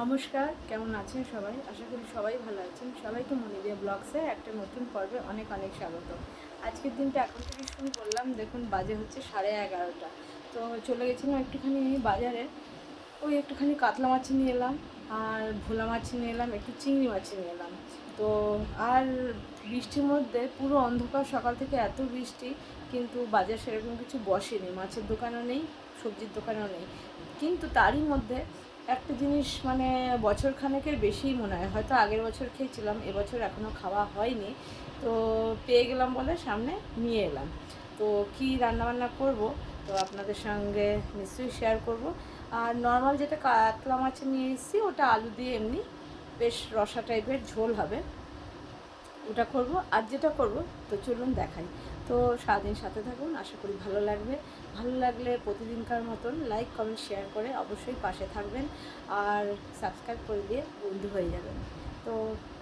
নমস্কার, কেমন আছেন সবাই? আশা করি সবাই ভালো আছেন। সবাইকে মনে দিয়ে ব্লগসে একটা নতুন পর্বে অনেক অনেক স্বাগত। আজকের দিনটা এখন থেকে শুরু করলাম। দেখুন, বাজে হচ্ছে সাড়ে এগারোটা। তো চলে গেছিলাম একটুখানি বাজারে। ওই একটুখানি কাতলা মাছ নিয়ে এলাম আর ভোলা মাছ নিয়ে এলাম, একটু চিংড়ি মাছ নিয়ে এলাম। তো আর বৃষ্টির মধ্যে পুরো অন্ধকার, সকাল থেকে এত বৃষ্টি, কিন্তু বাজার সেরকম কিছু বসেনি। মাছের দোকানও নেই, সবজির দোকানও নেই। কিন্তু তারই মধ্যে একটা জিনিস মানে বছর খানেকের বেশিই মনে হয়। হয়তো আগের বছর খেয়েছিলাম, এবছর এখনও খাওয়া হয়নি। তো পেয়ে গেলাম বলে সামনে নিয়ে এলাম। তো কি রান্নাবান্না করব? তো আপনাদের সঙ্গে নিশ্চয়ই শেয়ার করব। আর নর্মাল যেটা কাতলা মাছ নিয়ে এসেছি, ওটা আলু দিয়ে এমনি বেশ রসা টাইপের ঝোল হবে। ওটা করব। আর যেটা করব, তো চলুন দেখাই। তো সারাদিন সাথে থাকুন, আশা করি ভালো লাগবে। ভালো লাগলে প্রতিদিনকার মতন লাইক কমেন্ট শেয়ার করে অবশ্যই পাশে থাকবেন আর সাবস্ক্রাইব করে দিয়ে বন্ধু হয়ে যাবেন। তো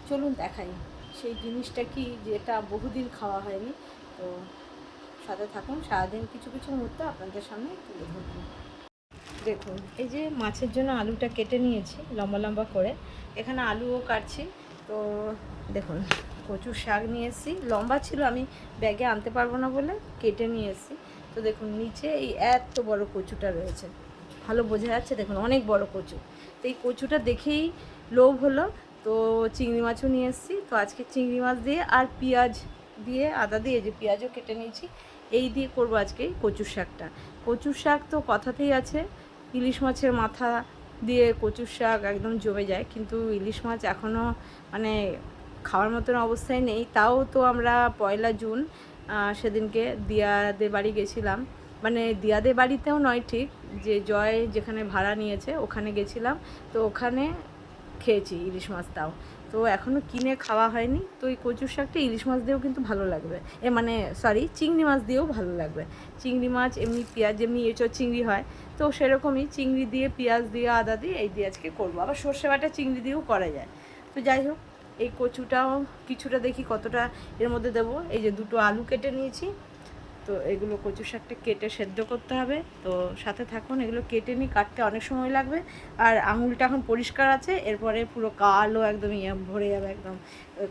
চলুন দেখাই, সেই জিনিসটা কি যেটা বহুদিন খাওয়া হয়নি? তো সাথে থাকুন, সারাদিন কিছু কিছু মুহূর্ত আপনাদের সামনে তুলে ধরবো। দেখুন, এই যে মাছের জন্য আলুটা কেটে নিয়েছি, লম্বা লম্বা করে। এখানে আলুও কাটছি, তো দেখুন। কচুর শাক নিয়ে এসেছি লম্বা ছিল, আমি ব্যাগে আনতে পারব না বলে কেটে নিয়ে এসেছি তো দেখুন, নিচে এই এত বড় কচুটা রয়েছে। ভালো বোঝা যাচ্ছে, দেখুন অনেক বড় কচু। তো এই কচুটা দেখেই লোভ হলো। তো চিংড়ি মাছও নিয়ে এসেছি। তো আজকে চিংড়ি মাছ দিয়ে আর পেঁয়াজ দিয়ে, আদা দিয়ে যে পেঁয়াজও কেটে নিয়েছি। এই দিয়ে করব আজকে কচুর শাকটা। কচুর শাক তো কথাতেই আছে, ইলিশ মাছের মাথা দিয়ে কচুর শাক একদম জমে যায়। কিন্তু ইলিশ মাছ এখনও মানে খাওয়ার মতন অবস্থায় নেই। তাও তো আমরা পয়লা জুন সেদিনকে দিয়াদের বাড়ি গেছিলাম। মানে দিয়াদের বাড়িতেও নয় ঠিক, যে জয় যেখানে ভাড়া নিয়েছে ওখানে গেছিলাম। তো ওখানে খেয়েছি ইলিশ মাছ তাও। তো এখনও কিনে খাওয়া হয়নি। তো এই কচুর শাকটা ইলিশ মাছ দিয়েও কিন্তু ভালো লাগবে। এ মানে সরি চিংড়ি মাছ দিয়েও ভালো লাগবে। চিংড়ি মাছ, এমনি পেঁয়াজ এমনি এঁচোর চিংড়ি হয়, তো সেরকমই চিংড়ি দিয়ে, পেঁয়াজ দিয়ে, আদা দিয়ে, এই দিয়ে আজকে করব। আবার সর্ষে বাটা চিংড়ি দিয়েও করা যায়। তো যাই হোক এই কচুটাও কিছুটা দেখি কতটা এর মধ্যে দেবো। এই যে দুটো আলু কেটে নিয়েছি। তো এগুলো কচু শাকটা কেটে সেদ্ধ করতে হবে। তো সাথে থাকুন, এগুলো কেটে নিই কাটতে অনেক সময় লাগবে। আর আঙুলটা এখন পরিষ্কার আছে, এরপরে পুরো কালো একদম ইয়ে ভরে যাবে একদম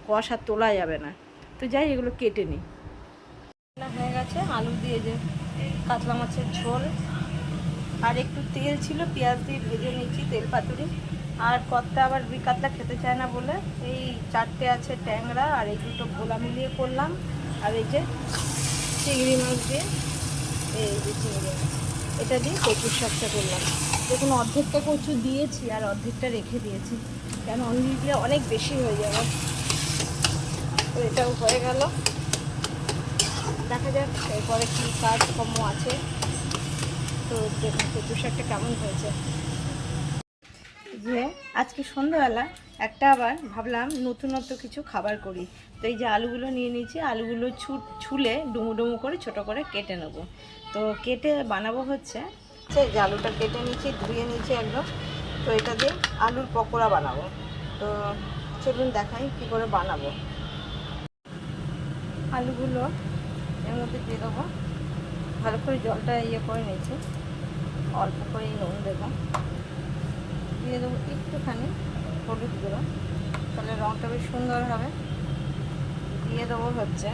কষ তোলা যাবে না। তো যাই, এগুলো কেটে নিই। হয়ে গেছে আলু দিয়ে যে কাতলা মাছের ঝোল। আর একটু তেল ছিল, পেঁয়াজ দিয়ে ভেজে নিয়েছি তেল পাতুরি আর কর্তা আবার রুই কাতলা খেতে চায় না বলে এই চারটে আছে ট্যাংরা আর এই দুটো গোলা মিলিয়ে করলাম। আর এই যে চিংড়ি মাছ দিয়ে এই যে চিংড়ি মাছ, এটা দিয়ে কচুর শাকটা করলাম। দেখুন, অর্ধেকটা কচু দিয়েছি আর অর্ধেকটা রেখে দিয়েছি। কেন? অন্য দিলে অনেক বেশি হয়ে যাবে। তো এটাও হয়ে গেল। দেখা যাক, এরপরে কী কাজকর্ম আছে। তো দেখুন, কচুর শাকটা কেমন হয়েছে। যে আজকে সন্ধ্যাবেলা একটা আবার ভাবলাম নতুনত্ব কিছু খাবার করি। তো এই যে আলুগুলো নিয়ে নিয়েছি, আলুগুলো ছু, ছুলে ডুমু ডুমু করে ছোট করে কেটে নেব। তো কেটে বানাবো হচ্ছে যে যে আলুটা কেটে নিয়েছি, ধুয়ে নিয়েছি একদম। তো এটা দিয়ে আলুর পকোড়া বানাবো। তো চলুন দেখাই কী করে বানাবো। আলুগুলো এর মধ্যে দিয়ে দেবো। ভালো করে জলটা ইয়ে করে নিয়েছি। অল্প করে নুন দেবো। দিয়ে দেবো একটুখানি হলুদ গুঁড়ো। তাহলে রঙটা বেশ সুন্দর হবে। দিয়ে দেবো হচ্ছে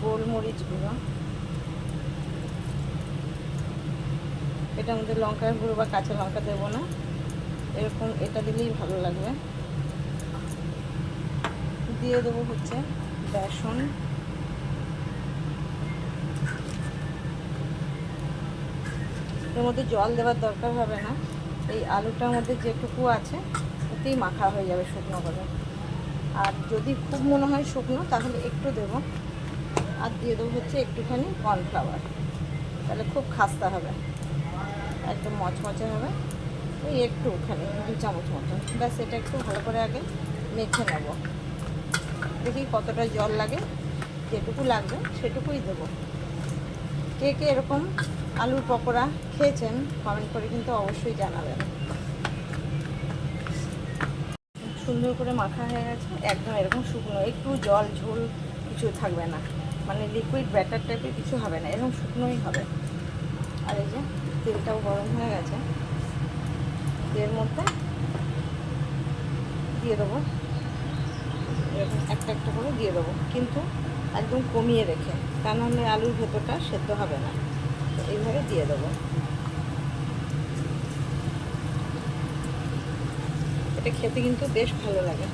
গোলমরিচ গুঁড়ো। এটার মধ্যে লঙ্কার গুঁড়ো বা কাঁচা লঙ্কা দেবো না। এরকম এটা দিলেই ভালো লাগবে। দিয়ে দেবো হচ্ছে বেসন। এর মধ্যে জল দেওয়ার দরকার হবে না। এই আলুটার মধ্যে যেটুকু আছে, ওতেই মাখা হয়ে যাবে শুকনো করে। আর যদি খুব মনে হয় শুকনো, তাহলে একটু দেব। আর দিয়ে দেবো হচ্ছে একটুখানি কর্নফ্লাওয়ার। তাহলে খুব খাস্তা হবে। একদম মচমচে হবে। ওই একটুখানি দু চামচ মতো। ব্যাস, এটা একটু ভালো করে আগে মেখে নেব। দেখি কতটা জল লাগে। যেটুকু লাগবে, সেটুকুই দেবো। কে কে এরকম আলুর পকোড়া খেয়েছেন কমেন্ট করে কিন্তু অবশ্যই জানাবেন। সুন্দর করে মাখা হয়ে গেছে, একদম এরকম শুকনো, একটু জল, ঝোল কিছু থাকবে না। মানে লিকুইড ব্যাটার টাইপের কিছু হবে না, এরকম শুকনোই হবে। আর এই যে তেলটাও গরম হয়ে গেছে, এর মধ্যে দিয়ে দেবো। এরকম একটা একটা করে দিয়ে দেবো। কিন্তু একদম কমিয়ে রেখে তা নাহলে আলুর ভেতরটা সেদ্ধ হবে না। তো এইভাবে দিয়ে দেবো। এটা খেতে কিন্তু বেশ ভালো লাগে।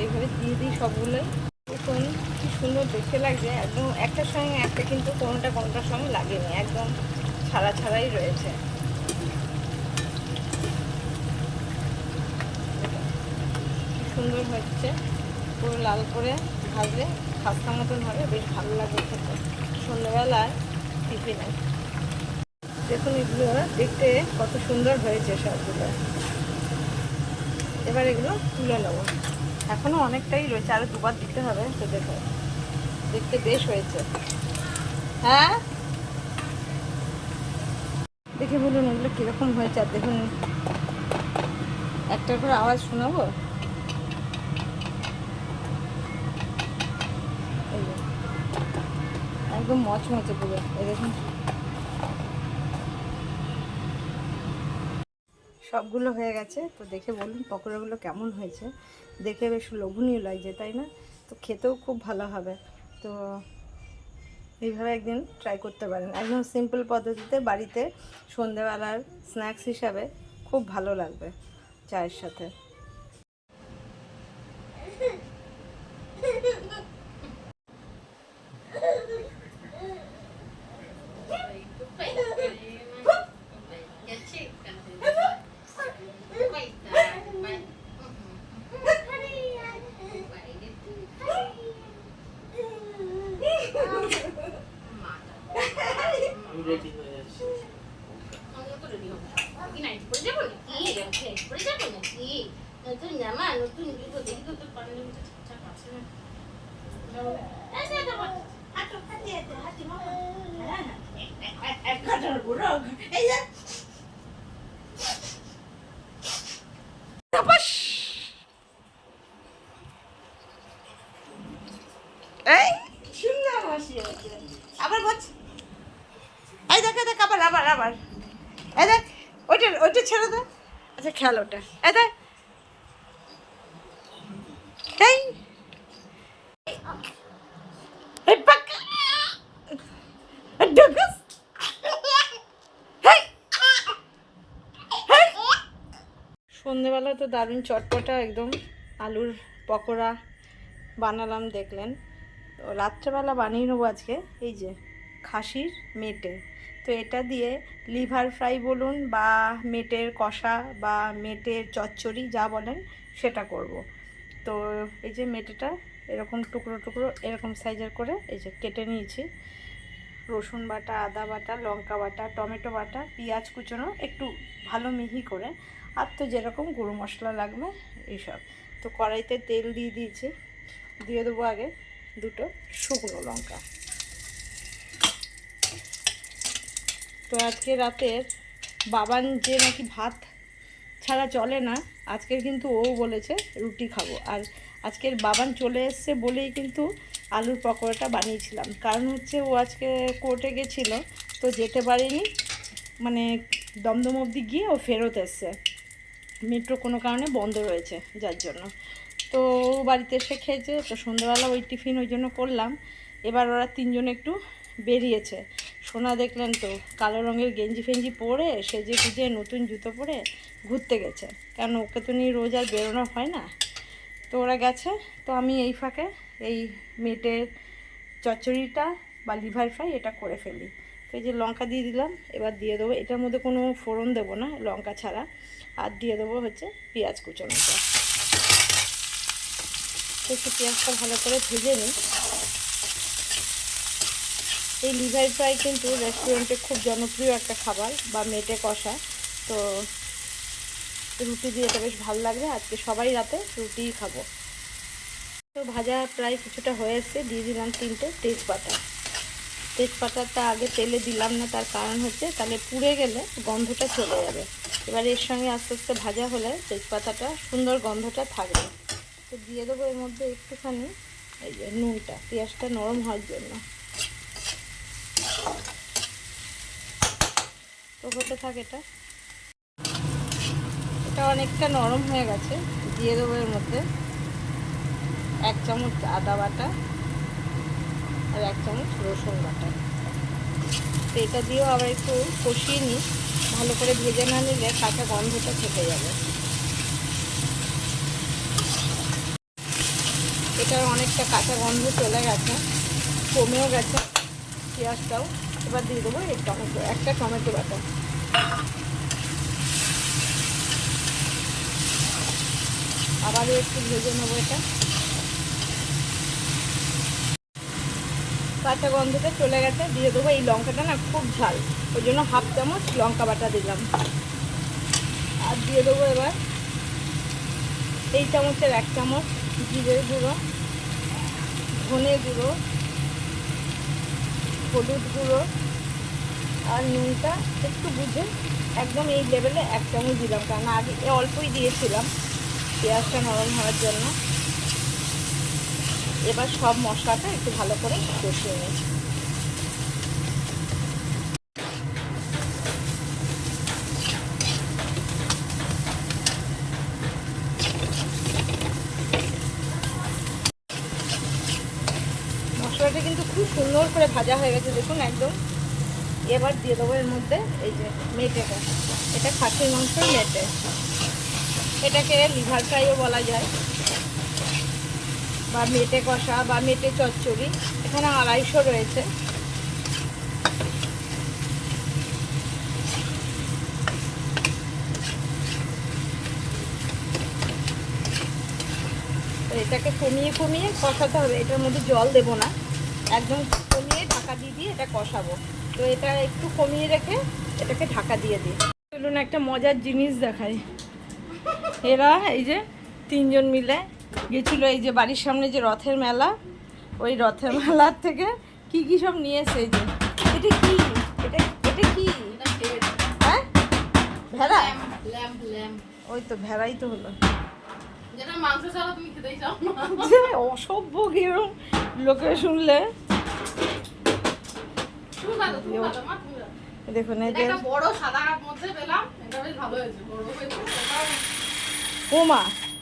এইভাবে দিয়ে দিই সবগুলোই। দেখুন, কি সুন্দর দেখতে লাগছে। একদম একটার সঙ্গে একটা কিন্তু কোনোটা কোনোটার সঙ্গে লাগেনি। একদম ছাড়া ছাড়াই রয়েছে। সুন্দর হচ্ছে। পুরো লাল করে ভাজলে খাস্তা মতন হবে, বেশ ভালো লাগবে খেতে। সন্ধ্যেবেলায় টিফিনে। দেখুন এগুলো দেখতে কত সুন্দর হয়েছে সবগুলো। এবার এগুলো তুলে নেব। এখনও অনেকটাই রয়েছে আরও দুবার দিতে হবে, তো দেখো। দেখতে বেশ হয়েছে। হ্যাঁ? দেখে বলুন এগুলো কীরকম হয়েছে, আর দেখুন। একটার পর আওয়াজ শোনাবো এই যে, একদম মচমচে পুরো। দেখুন। সবগুলো হয়ে গেছে। তো দেখে বলুন পকোড়াগুলো কেমন হয়েছে। দেখে বেশ লোভনীয় লাগছে, তাই না? তো খেতেও খুব ভালো হবে। তো এইভাবে একদিন ট্রাই করতে পারেন। একদম সিম্পল পদ্ধতিতে বাড়িতে সন্ধেবেলার স্ন্যাক্স হিসাবে খুব ভালো লাগবে চায়ের সাথে রেডি হয়ে আছে নতুন জামা নতুন জুতো দেখি তো তোর পাঞ্জাবিটা ঠিকঠাক আছে না এই হয়েছে। আবার বলছি এই দেখ এই দেখ আবার আবার আবার এই দেখ ওইটা ওইটা ছেড়ে দে খেয়াল ওটা হেই সন্ধেবেলা তো দারুণ চটপটা একদম। আলুর পকোড়া বানালাম, দেখলেন। তো রাত্রেবেলা বানিয়ে নেব আজকে। এই যে, খাসির মেটে। তো এটা দিয়ে লিভার ফ্রাই বলুন বা মেটের কষা বা মেটের চচ্চড়ি যা বলেন সেটা করব। তো এই যে মেটেটা এরকম টুকরো টুকরো এরকম সাইজের করে এই যে কেটে নিয়েছি। রসুন বাটা, আদা বাটা, লঙ্কা বাটা, টমেটো বাটা, পেঁয়াজ কুচোনো একটু ভালো মিহি করে আর তো যেরকম গুঁড়ো মশলা লাগবে এইসব। তো কড়াইতে তেল দিয়ে দিয়েছি। দিয়ে দেবো আগে দুটো শুকনো লঙ্কা। তো আজকে রাতের বাবান যে নাকি ভাত ছাড়া চলে না আজকের কিন্তু ও বলেছে রুটি খাব। আর আজকের বাবান চলে এসছে বলেই কিন্তু আলুর পকোড়াটা বানিয়েছিলাম। কারণ হচ্ছে ও আজকে কোর্টে গেছিল, তো যেতে পারেনি। মানে দমদম অবধি গিয়ে ও ফেরত এসছে। মেট্রো কোনো কারণে বন্ধ রয়েছে যার জন্য। তো বাড়িতে এসে খেয়েছে, তো সন্ধ্যাবেলা ওই টিফিন ওই জন্য করলাম। এবার ওরা তিনজন একটু বেরিয়েছে। সোনা দেখলেন তো, কালো রঙের গেঞ্জি ফেঞ্জি পরে সেজে গুজে নতুন জুতো পরে ঘুরতে গেছে। কারণ ওকে তো নিয়ে রোজ আর বেরোনো হয় না? তো ওরা গেছে, তো আমি এই ফাঁকে এই মেটের চচ্চড়িটা বা লিভার ফ্রাই এটা করে ফেলি। তো এই যে লঙ্কা দিয়ে দিলাম, এবার দিয়ে দেবো। এটার মধ্যে কোনো ফোড়ন দেবো না, লঙ্কা ছাড়া। আর দিয়ে দেবো হচ্ছে পেঁয়াজ কুচোনোটা একটু পেঁয়াজটা ভালো করে ভেজে নিই। এই লিভার ফ্রাই কিন্তু রেস্টুরেন্টে খুব জনপ্রিয় একটা খাবার বা মেটে কষা। তো রুটি দিয়ে এটা বেশ ভালো লাগবে। আজকে সবাই রাতে রুটিই খাব। তো ভাজা প্রায় কিছুটা হয়ে এসছে দিয়ে দিলাম তিনটে তেজপাতা। তেজপাতাটা আগে তেলে দিলাম না, তার কারণ হচ্ছে তাহলে পুড়ে গেলে গন্ধটা চলে যাবে। এবার এর সঙ্গে আস্তে আস্তে ভাজা হলে তেজপাতাটা, সুন্দর গন্ধটা থাকবে। তো দিয়ে দেবো এর মধ্যে একটুখানি এই যে নুনটা। পেঁয়াজটা নরম হওয়ার জন্য। তো হতে থাকে এটা। এটা অনেকটা নরম হয়ে গেছে, দিয়ে দেবো এর মধ্যে এক চামচ আদা বাটা আর এক চামচ রসুন বাটা। তো এটা দিয়েও আবার একটু কষিয়ে নিই, ভালো করে ভেজে না নিলে কাঁচা গন্ধটা থেকে যাবে। এটার অনেকটা কাঁচা গন্ধ চলে গেছে, কমেও গেছে। পেঁয়াজটাও এবার দিয়ে দেবো, এই টমেটো, একটা টমেটো বাটা। আবারও একটু ভেজে নেব এটা। কাঁচা গন্ধটা চলে গেছে, দিয়ে দেবো এই লঙ্কাটা না খুব ঝাল। ওই জন্য হাফ চামচ লঙ্কা বাটা দিলাম। আর দিয়ে দেবো এবার এই চামচের এক চামচ জিরের গুঁড়ো, ধনে গুঁড়ো হলুদ গুঁড়ো আর নুনটা একটু বুঝে একদম এই লেভেলে এক চামচ দিলাম। কারণ আগে অল্পই দিয়েছিলাম পেঁয়াজটা নরম হওয়ার জন্য। এবার সব মশলাটা একটু ভালো করে কষিয়ে নিই মশলাটা কিন্তু খুব সুন্দর করে ভাজা হয়ে গেছে দেখুন একদম। এবার দিয়ে দেবো এর মধ্যে এই যে মেটেটা। এটা খাসির মাংসের মেটে। এটাকে লিভার ফ্রাইও বলা যায়। বা মেটে কষা বা মেটে চচ্চড়ি। এখানে আড়াইশো রয়েছে। এটাকে কমিয়ে কমিয়ে কষাতে হবে। এটার মধ্যে জল দেবো না। একদম ঢাকা দিয়ে দিয়ে এটা কষাবো। তো এটা একটু কমিয়ে রেখে এটাকে ঢাকা দিয়ে দিই। চলুন একটা মজার জিনিস দেখাই। এরা এই যে তিনজন মিলে গেছিল এই যে বাড়ির সামনে যে রথের মেলা। ওই রথের মেলার থেকে কি কি সব নিয়ে এসে এই যে? এটা কি? এটা এটা কি? হ্যাঁ? ভেড়া? ওই তো ভেড়াই তো হলো। যেটা মাংস ছাড়া তুমি খেতেই চাও যে অসভ্য কিরম। লোকে শুনলে দেখুন এই এটা যে বড় সাদা মধ্যে পেলাম এটা বেশ ভালো হয়েছে বড় হয়েছে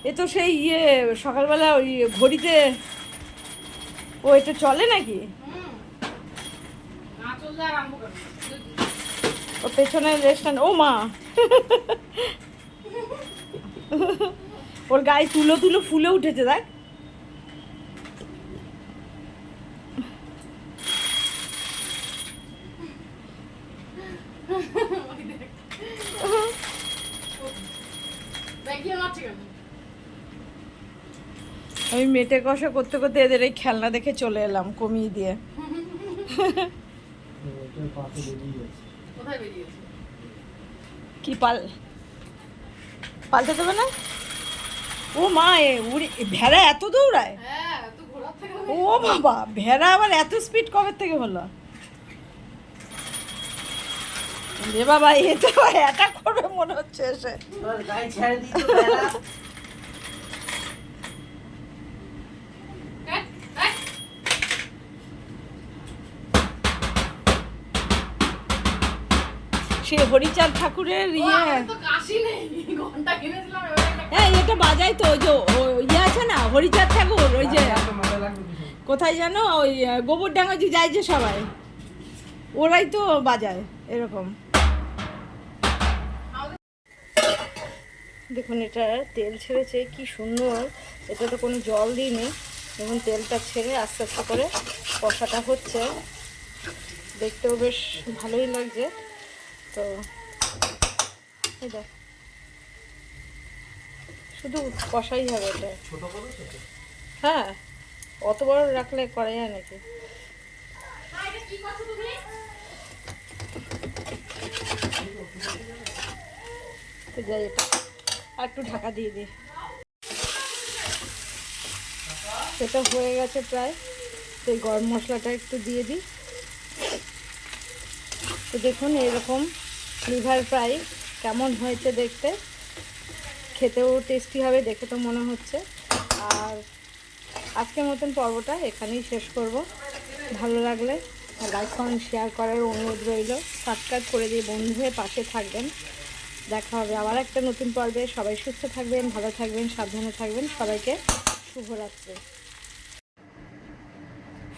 এ তো সেই ইয়ে সকালবেলা ওই ঘড়িতে ও এটা চলে নাকি? ও পেছনে রেস্টুরেন্ট ও মা। ওর গায়ে তুলো তুলো ফুলে উঠেছে দেখ ওই দেখ। দেখিয়ে মারছি কেন আমি মেটে কষা করতে করতে এদের এই খেলনা দেখে চলে এলাম কমিয়ে দিয়ে। কি পাল পাল্টে দেবে না? ও মা এ উড়ি ভেড়া এত দৌড়ায়? হ্যাঁ ও বাবা ভেড়া আবার এত স্পিড কবে থেকে হলো? রে বাবা এ তো অ্যাটাক করবে মনে হচ্ছে এসে। সে হরিচাঁদ ঠাকুরের ইয়ে। আমার তো কাশি নেই। ঘণ্টা কিনেছিলাম এবার একটা হ্যাঁ এটা বাজাই তো ওই যে ইয়ে আছে না হরিচাঁদ ঠাকুর ওই যে কোথায় জানো ওই গোবরডাঙ্গা যে যায় যে সবাই। ওরাই তো বাজায় এরকম। দেখুন এটা তেল ছেড়েছে কি সুন্দর। এটা তো কোনো জল দিইনি। দেখুন তেলটা ছেড়ে আস্তে আস্তে করে কষাটা হচ্ছে। দেখতেও বেশ ভালোই লাগছে। তো এই দেখ। শুধু কষাই হবে এটা। হ্যাঁ অত বড় রাখলে করা যায় নাকি? তো যাই এটা আর একটু ঢাকা দিয়ে দিই। সেটা হয়ে গেছে প্রায়। তো এই গরম মশলাটা একটু দিয়ে দিই। তো দেখুন এরকম লিভার ফ্রাই কেমন হয়েছে দেখতে? খেতেও টেস্টি হবে, দেখে তো মনে হচ্ছে। আর আজকের মতন পর্বটা এখানেই শেষ করব। ভালো লাগলে লাইক কমেন্ট শেয়ার করার অনুরোধ রইল। সাবস্ক্রাইব করে দিয়ে বন্ধু হয়ে পাশে থাকবেন। দেখা হবে আবার একটা নতুন পর্বে। সবাই সুস্থ থাকবেন, ভালো থাকবেন, সাবধানে থাকবেন। সবাইকে শুভরাত্রি।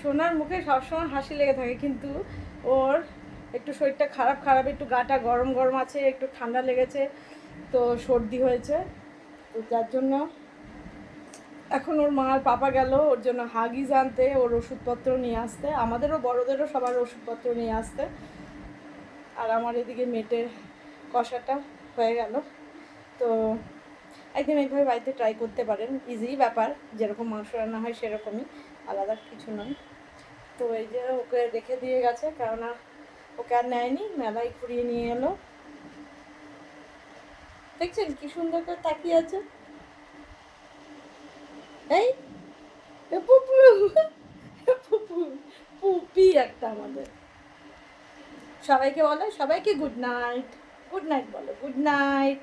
সোনার মুখে সবসময় হাসি লেগে থাকে, কিন্তু ওর একটু শরীরটা খারাপ খারাপ, একটু গাটা গরম গরম আছে, একটু ঠান্ডা লেগেছে, তো সর্দি হয়েছে। তো যার জন্য এখন ওর মার পাপা গেল, ওর জন্য হাগিজ আনতে, ওর ওষুধপত্র নিয়ে আসতে। আমাদেরও, বড়দেরও সবার ওষুধপত্র নিয়ে আসতে। আর আমার এদিকে মেটে কষাটা হয়ে গেল। তো একদিন এইভাবে বাড়িতে ট্রাই করতে পারেন। ইজি ব্যাপার, যেরকম মাংস রান্না হয় সেরকমই, আলাদা কিছু নয়। তো এই যে ওকে রেখে দিয়ে গেছে, কেননা ওকে আর নেয়নি? মেলায় ঘুরিয়ে নিয়ে এলো। দেখছেন কি সুন্দর করে তাকিয়ে আছে? এই পুপি একটা আমাদের। সবাইকে বলে, সবাইকে গুড নাইট গুড নাইট বলো গুড নাইট